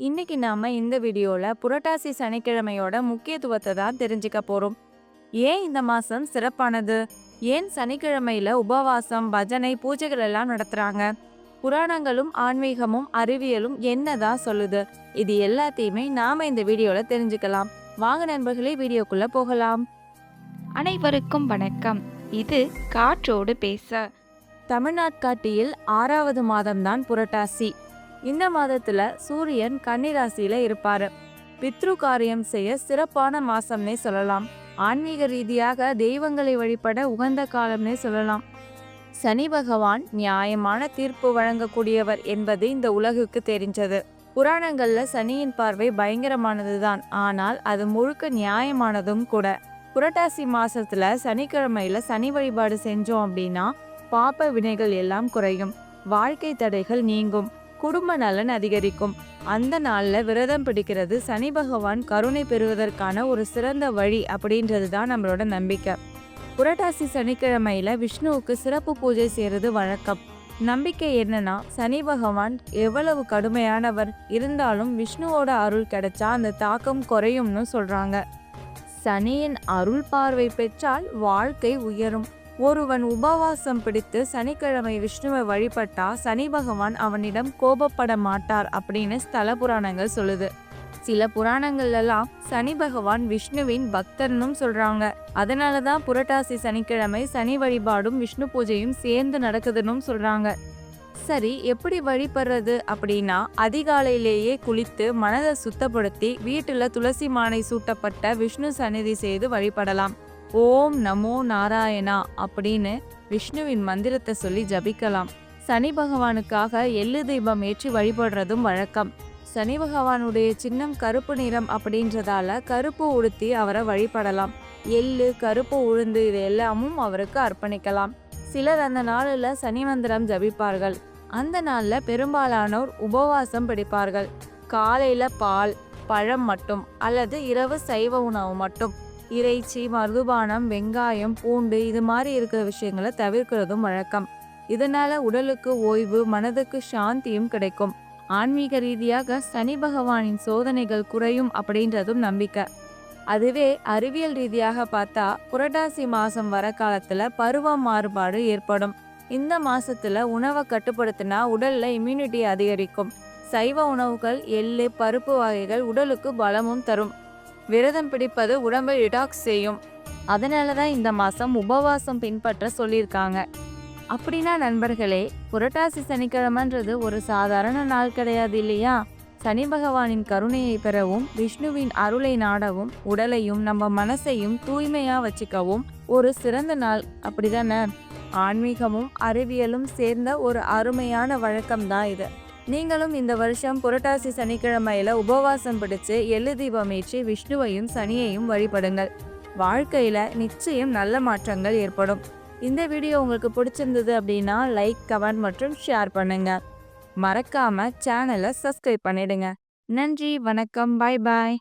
இன்னைக்கு நாம இந்த வீடியோல புரட்டாசி சனிக்கிழமையோட முக்கியத்துவத்தை தான் தெரிஞ்சுக்க போறோம். ஏன் இந்த மாசம் சிறப்பானது? ஏன் சனிக்கிழமையில உபவாசம் பஜனை பூஜைகள் எல்லாம் நடத்துறாங்க? புராணங்களும் ஆன்மீகமும் அறிவியலும் என்னதான் சொல்லுது? இது எல்லாத்தையுமே நாம இந்த வீடியோல தெரிஞ்சுக்கலாம். வாங்க நண்பர்களே வீடியோக்குள்ள போகலாம். அனைவருக்கும் வணக்கம். இது காற்றோடு பேச. தமிழ்நாட்காட்டியில் ஆறாவது மாதம்தான் புரட்டாசி. இந்த மாதத்துல சூரியன் கன்னிராசியில இருப்பாரு. பித்ரு காரியம் செய்ய சிறப்பான மாசம்னே சொல்லலாம். ஆன்மீக ரீதியாக தெய்வங்களை வழிபட உகந்த காலம்னே சொல்லலாம். சனி பகவான் நியாயமான தீர்ப்பு வழங்கக்கூடியவர் என்பது இந்த உலகுக்கு தெரிஞ்சது. புராணங்கள்ல சனியின் பார்வை பயங்கரமானதுதான். ஆனால் அது முழுக்க நியாயமானதும் கூட. புரட்டாசி மாசத்துல சனிக்கிழமையில சனி வழிபாடு செஞ்சோம் அப்படின்னா பாப்ப வினைகள் எல்லாம் குறையும். வாழ்க்கை தடைகள் நீங்கும். குடும்ப நலன் அதிகரிக்கும். அந்த நாளில் விரதம் பிடிக்கிறது சனி பகவான் கருணை பெறுவதற்கான ஒரு சிறந்த வழி அப்படின்றது தான் நம்மளோட நம்பிக்கை. புரட்டாசி சனிக்கிழமையில விஷ்ணுவுக்கு சிறப்பு பூஜை செய்யறது வழக்கம். நம்பிக்கை என்னன்னா சனி பகவான் எவ்வளவு கடுமையானவர் இருந்தாலும் விஷ்ணுவோட அருள் கிடைச்சா அந்த தாக்கம் குறையும்னு சொல்றாங்க. சனியின் அருள் பார்வை பெற்றால் வாழ்க்கை உயரும். ஒருவன் உபவாசம் பிடித்து சனிக்கிழமை விஷ்ணுவை வழிபட்டா சனி பகவான் அவனிடம் கோபப்பட மாட்டார் அப்படின்னு ஸ்தல புராணங்கள் சொல்லுது. சில புராணங்கள்லாம் சனி பகவான் விஷ்ணுவின் பக்தர்னும் சொல்றாங்க. அதனாலதான் புரட்டாசி சனிக்கிழமை சனி வழிபாடும் விஷ்ணு பூஜையும் சேர்ந்து நடக்குதுன்னு சொல்றாங்க. சரி எப்படி வழிபடுறது அப்படின்னா அதிகாலையிலேயே குளித்து மனதை சுத்தப்படுத்தி வீட்டுல துளசி மாலை சூட்டப்பட்ட விஷ்ணு சந்நிதி செய்து வழிபடலாம். ஓம் நமோ நாராயணா அப்படின்னு விஷ்ணுவின் மந்திரத்தை சொல்லி ஜபிக்கலாம். சனி பகவானுக்காக எள்ளு தீபம் ஏற்றி வழிபடுறதும் வழக்கம். சனி பகவானுடைய சின்னம் கருப்பு நிறம் அப்படின்றதால கருப்பு உடுத்தி அவரை வழிபடலாம். எள்ளு கருப்பு உளுந்து இது எல்லாமும் அவருக்கு அர்ப்பணிக்கலாம். சிலர் அந்த நாளில் சனி மந்திரம் ஜபிப்பார்கள். அந்த நாளில் பெரும்பாலானோர் உபவாசம் பிடிப்பார்கள். காலையில் பால் பழம் மட்டும் அல்லது இரவு சைவ உணவு மட்டும். இறைச்சி மருதுபானம் வெங்காயம் பூண்டு இது மாதிரி இருக்கிற விஷயங்களை தவிர்க்கிறதும் வழக்கம். இதனால உடலுக்கு ஓய்வு மனதுக்கு சாந்தியும் கிடைக்கும். ஆன்மீக ரீதியாக சனி பகவானின் சோதனைகள் குறையும் அப்படின்றதும் நம்பிக்கை. அதுவே அறிவியல் ரீதியாக பார்த்தா புரட்டாசி மாசம் வர காலத்துல பருவ மாறுபாடு ஏற்படும். இந்த மாசத்துல உணவை கட்டுப்படுத்தினா உடல்ல இம்யூனிட்டி அதிகரிக்கும். சைவ உணவுகள் எள்ளு பருப்பு வகைகள் உடலுக்கு பலமும் தரும். விரதம் பிடிப்பது உடம்பை ரிடாக்ஸ் செய்யும். அதனால தான் இந்த மாதம் உபவாசம் பின்பற்ற சொல்லியிருக்காங்க. அப்படின்னா நண்பர்களே புரட்டாசி சனிக்கிழமைன்றது ஒரு சாதாரண நாள் கிடையாது இல்லையா? சனி பகவானின் கருணையை பெறவும் விஷ்ணுவின் அருளை நாடவும் உடலையும் நம்ம மனசையும் தூய்மையா வச்சுக்கவும் ஒரு சிறந்த நாள். அப்படிதானே? ஆன்மீகமும் அறிவியலும் சேர்ந்த ஒரு அருமையான வழக்கம் தான் இது. நீங்களும் இந்த வருஷம் புரட்டாசி சனிக்கிழமையில உபவாசம் பிடிச்சு எள்ளு தீபம் ஏற்றி விஷ்ணுவையும் சனியையும் வழிபடுங்கள். வாழ்க்கையில நிச்சயம் நல்ல மாற்றங்கள் ஏற்படும். இந்த வீடியோ உங்களுக்கு பிடிச்சிருந்தது அப்படின்னா லைக் கமெண்ட் மற்றும் ஷேர் பண்ணுங்க. மறக்காம சேனலை சப்ஸ்கிரைப் பண்ணிடுங்க. நன்றி வணக்கம் பாய் பாய்